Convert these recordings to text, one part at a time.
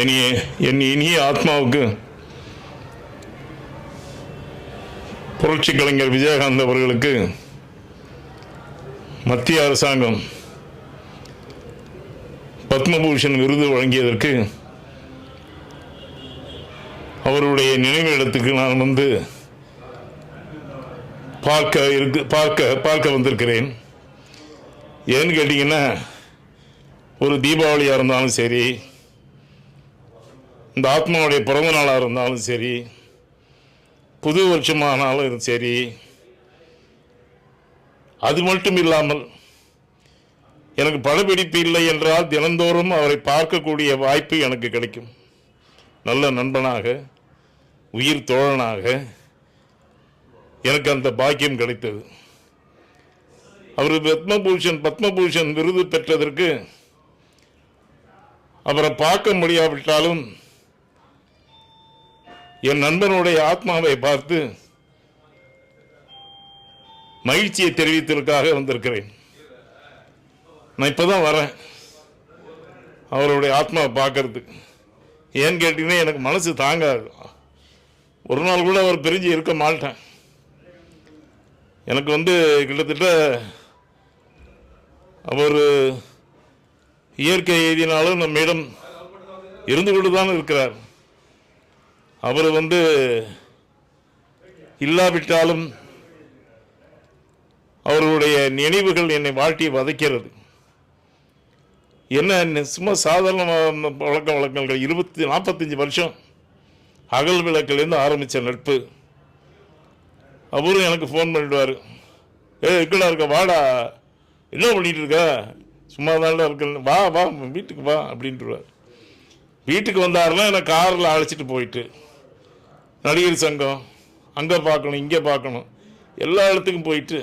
இனிய என் இனிய ஆத்மாவுக்கு புரட்சி கலைஞர் விஜயகாந்த் அவர்களுக்கு மத்திய அரசாங்கம் பத்மபூஷன் விருது வழங்கியதற்கு அவருடைய நினைவு இடத்துக்கு நான் வந்து பார்க்க இருக்கு பார்க்க பார்க்க வந்திருக்கிறேன். ஏன்னு கேட்டிங்கன்னா ஒரு தீபாவளியாக இருந்தாலும் சரி இந்த ஆத்மாவுடைய பிறந்த நாளாக இருந்தாலும் சரி புது வருஷமானாலும் சரி அது மட்டும் இல்லாமல் எனக்கு படப்பிடிப்பு இல்லை என்றால் தினந்தோறும் அவரை பார்க்கக்கூடிய வாய்ப்பு எனக்கு கிடைக்கும். நல்ல நண்பனாக உயிர் தோழனாக எனக்கு அந்த பாக்கியம் கிடைத்தது. அவர் பத்மபூஷன் பத்மபூஷன் விருது பெற்றதற்கு அவரை பார்க்க முடியாவிட்டாலும் என் நண்பனுடைய ஆத்மாவை பார்த்து மகிழ்ச்சியை தெரிவித்ததற்காக வந்திருக்கிறேன். நான் இப்பதான் வரேன். அவருடைய ஆத்மாவை பார்க்கறதுக்கு ஏன்னு கேட்டீங்கன்னா எனக்கு மனசு தாங்காது. ஒரு நாள் கூட அவர் பிரிஞ்சு இருக்க மாட்டேன். எனக்கு வந்து கிட்டத்தட்ட அவர் இயற்கை எழுதினாலும் நம்மிடம் இருந்து கொண்டு தான் இருக்கிறார். அவர் வந்து இல்லாவிட்டாலும் அவர்களுடைய நினைவுகள் என்னை வாழ்த்தி வதைக்கிறது. என்ன சும்மா சாதாரண வழக்க வழக்கங்கள். இருபத்தி நாற்பத்தஞ்சு வருஷம் அகல் விளக்கிலேருந்து ஆரம்பித்த நட்பு. அவரும் எனக்கு ஃபோன் பண்ணிடுவார். ஏ எக்கடா இருக்க வாடா. என்ன பண்ணிகிட்டு இருக்க சும்மா தான் இருக்க வா வா வீட்டுக்கு வா அப்படின்ட்டுருவார் வீட்டுக்கு வந்தாருன்னா என்னை காரில் அழைச்சிட்டு போயிட்டு நடிகர் சங்கம் அங்கே பார்க்கணும் இங்கே பார்க்கணும். எல்லா இடத்துக்கும் போயிட்டு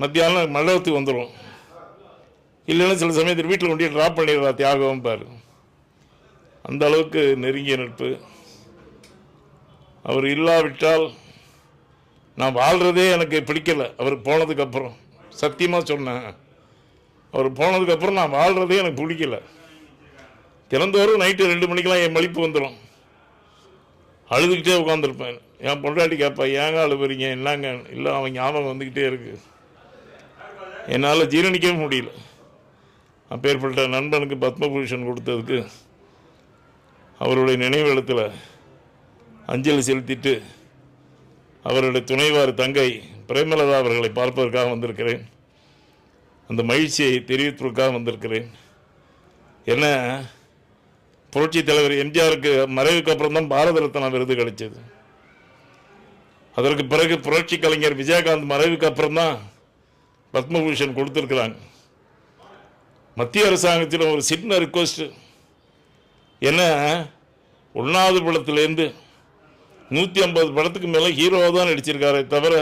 மத்தியானம் மண்டபத்துக்கு வந்துடும் இல்லைன்னா சில சமயத்தில் வீட்டில் கொண்டு ட்ராப் பண்ணிடுறா தியாகம் பாரு. அந்த அளவுக்கு நெருங்கிய நட்பு. அவர் இல்லாவிட்டால் நான் வாழ்கிறதே எனக்கு பிடிக்கல. அவர் போனதுக்கப்புறம் சத்தியமாக சொன்னேன். அவர் போனதுக்கப்புறம் நான் வாழ்கிறதே எனக்கு பிடிக்கல. திறந்தோறும் நைட்டு ரெண்டு மணிக்கெலாம் என் மலிப்பு வந்துடும் அழுதுகிட்டே உட்காந்துருப்பேன் என் பொண்டாட்டி கேட்பா ஏங்க அழுவுறீங்க? என்னங்க? இல்லை அவன் ஞாபகம் வந்துக்கிட்டே இருக்கு. என்னால் ஜீரணிக்கவே முடியல. அப்பேற்பட்ட நண்பனுக்கு பத்மபூஷன் கொடுத்ததுக்கு அவருடைய நினைவிடத்தில் அஞ்சலி செலுத்திட்டு அவருடைய துணைவார் தங்கை பிரேமலதா அவர்களை பார்ப்பதற்காக வந்திருக்கிறேன். அந்த மகிழ்ச்சியை தெரிவிப்பதற்காக வந்திருக்கிறேன். என்ன புரட்சி தலைவர் எம்ஜிஆருக்கு மறைவுக்கு அப்புறம் தான் பாரத ரத்னா விருது கிடைச்சது. அதற்கு பிறகு புரட்சி கலைஞர் விஜயகாந்த் மறைவுக்கு அப்புறம் தான் பத்மபூஷன் கொடுத்துருக்குறாங்க. மத்திய அரசாங்கத்தில் ஒரு சின்ன ரிக்வஸ்ட்டு என்ன? ஒன்றாவது படத்துலேருந்து நூற்றி ஐம்பது படத்துக்கு மேலே ஹீரோவாக தான் நடிச்சிருக்காரே தவிர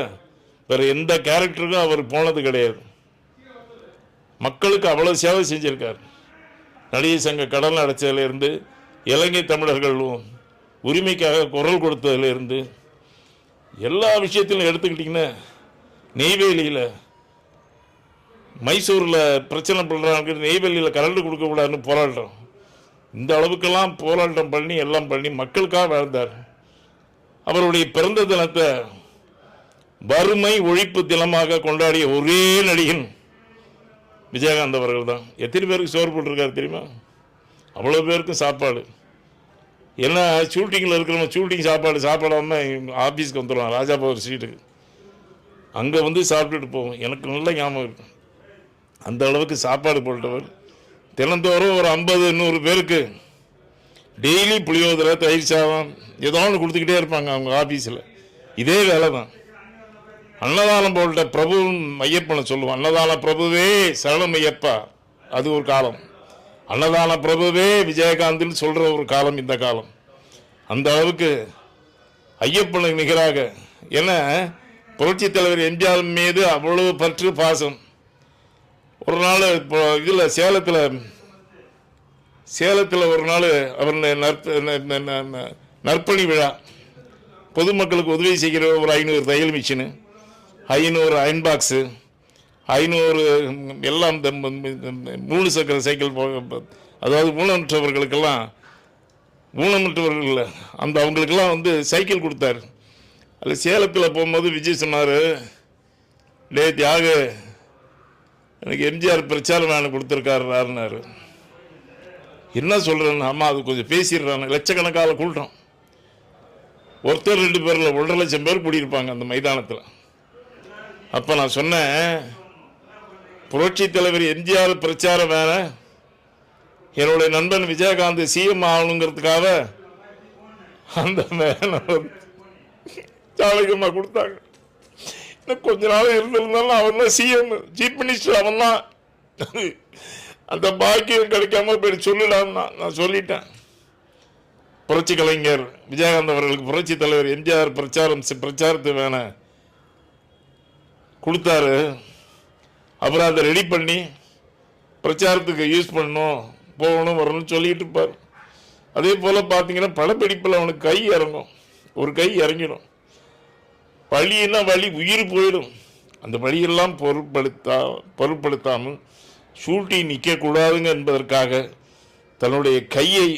வேறு எந்த கேரக்டருக்கும் அவர் போனது கிடையாது. மக்களுக்கு அவ்வளோ சேவை செஞ்சுருக்கார். நடிகை சங்க கடன் அடைச்சதுலேருந்து இலங்கை தமிழர்கள் உரிமைக்காக குரல் கொடுத்ததுலேருந்து எல்லா விஷயத்திலும் எடுத்துக்கிட்டிங்கன்னா நெய்வேலியில் மைசூரில் பிரச்சனை பண்ணுறாங்க நெய்வேலியில் கரண்ட் கொடுக்கக்கூடாதுன்னு போராட்டம் இந்த அளவுக்கெல்லாம் போராட்டம் பண்ணி எல்லாம் பண்ணி மக்களுக்காக வாழ்ந்தார். அவருடைய பிறந்த தினத்தை வறுமை ஒழிப்பு தினமாக கொண்டாடிய ஒரே நடிகன் விஜயகாந்த் அவர்கள் தான் எத்தனை பேருக்கு சோறு போட்டிருக்காரு தெரியுமா? அவ்வளோ பேருக்கும் சாப்பாடு. என்ன ஷூட்டிங்கில் இருக்கிறவங்க ஷூட்டிங் சாப்பாடு சாப்பிடாம ஆஃபீஸ்க்கு வந்துடுவான் ராஜா பவர் ஸ்ட்ரீட்டுக்கு அங்கே வந்து சாப்பிட்டுட்டு போவோம். எனக்கு நல்ல ஞாபகம் இருக்கும் அந்த அளவுக்கு சாப்பாடு போட்டவர். தினந்தோறும் ஒரு ஐம்பது நூறு பேருக்கு டெய்லி புளியோதரை தயிர் சாதம் ஏதோ ஒன்று கொடுத்துக்கிட்டே இருப்பாங்க அவங்க ஆஃபீஸில் இதே வேலை தான் அன்னதானம் போட்ட பிரபுவும் ஐயப்பனை சொல்லுவோம் அன்னதான பிரபுவே சரணம் ஐயப்பா. அது ஒரு காலம். அன்னதான பிரபுவே விஜயகாந்த்னு சொல்கிற ஒரு காலம் இந்த காலம். அந்த அளவுக்கு ஐயப்பனுக்கு நிகராக ஏன்னா புரட்சித் தலைவர் எம்ஜிஆர் மீது அவ்வளவு பற்று பாசம். ஒரு நாள் இப்போ இதில் சேலத்தில் சேலத்தில் ஒரு நாள் அவர் நற்ப ந- நற்பணி விழா. பொதுமக்களுக்கு உதவி செய்கிற ஒரு ஐநூறு தையல் மிஷினு. ஐநூறு அயன் பாக்ஸு ஐநூறு எல்லாம் இந்த மூணு சக்கர சைக்கிள் போ- அதாவது ஊனமுற்றவர்களுக்கெல்லாம் ஊனமுற்றவர்கள் அந்த அவங்களுக்கெல்லாம் வந்து சைக்கிள் கொடுத்தாரு. அதில் சேலத்தில் போகும்போது விஜய் சொன்னார் டே தியாக எனக்கு எம்ஜிஆர் பிரச்சாரம் வேணும் கொடுத்துருக்காருனாரு என்ன சொல்கிறேன்னு ஆமாம் அது கொஞ்சம் பேசிடுறாங்க. லட்சக்கணக்கால் கூட்டம். ஒருத்தர் ரெண்டு பேரில் ஒன்றரை லட்சம் பேர் கூடியிருப்பாங்க அந்த மைதானத்தில். அப்போ நான் சொன்னேன் புரட்சி தலைவர் எம்ஜிஆர் பிரச்சாரம் வேற. என்னுடைய நண்பன் விஜயகாந்த் சிஎம் ஆகணுங்கிறதுக்காக அந்த வேனை கொடுத்தாங்க. இன்னும் கொஞ்ச நாள் இருந்திருந்தாலும் அவன் தான் சிஎம் சீஃப் மினிஸ்டர் அவன் தான். அந்த பாக்கியம் கிடைக்காம போய் சொல்லிடான்னா நான் சொல்லிட்டேன். புரட்சி கலைஞர் விஜயகாந்த் அவர்களுக்கு புரட்சி தலைவர் எம்ஜிஆர் பிரச்சாரம் பிரச்சாரத்து பிரச்சாரத்தை கொடுத்தாரு. அப்புறம் அதை ரெடி பண்ணி பிரச்சாரத்துக்கு யூஸ் பண்ணணும் போகணும் வரணும்னு சொல்லிட்டு இருப்பார். அதே போல் பார்த்தீங்கன்னா படப்பிடிப்பில் அவனுக்கு கை இறங்கும். ஒரு கை இறங்கிடும். வழின்னா வழி உயிர் போயிடும். அந்த வழியெல்லாம் பொருட்படுத்தா பொருட்படுத்தாமல் சூட்டி நிற்கக்கூடாதுங்க என்பதற்காக தன்னுடைய கையை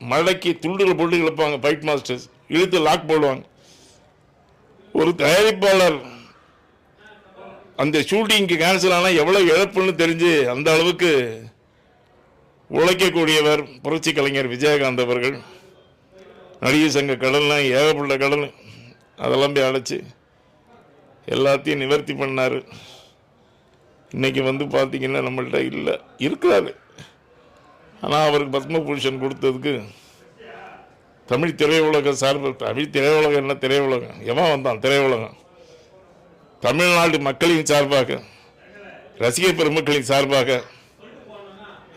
மடக்கி துண்டுகள் போட்டு இழுப்பாங்க ஃபைட் மாஸ்டர்ஸ் இழுத்து லாக் போடுவாங்க. ஒரு தயாரிப்பாளர் அந்த ஷூட்டிங்க்கு கேன்சல் ஆனால் எவ்வளோ இழப்புன்னு தெரிஞ்சு அந்த அளவுக்கு உழைக்கக்கூடியவர் புரட்சி கலைஞர் விஜயகாந்த் அவர்கள். நடிகர் சங்க கடல்லாம் ஏகப்பட்ட கடல். அதெல்லாம் போய் அடைச்சி எல்லாத்தையும் நிவர்த்தி பண்ணார். இன்றைக்கி வந்து பார்த்திங்கன்னா நம்மள்கிட்ட இல்லை இருக்கிறாரு. ஆனால் அவருக்கு பத்மபூஷன் கொடுத்ததுக்கு தமிழ் திரையுலக சார்பில் தமிழ் திரையுலகம் என்ன திரையுலகம்? எவன் வந்தான் திரையுலகம்? தமிழ்நாடு மக்களின் சார்பாக ரசிகர் பெருமக்களின் சார்பாக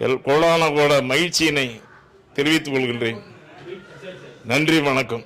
எல் கோடான கோட மகிழ்ச்சியினை தெரிவித்துக் கொள்கின்றேன். நன்றி வணக்கம்.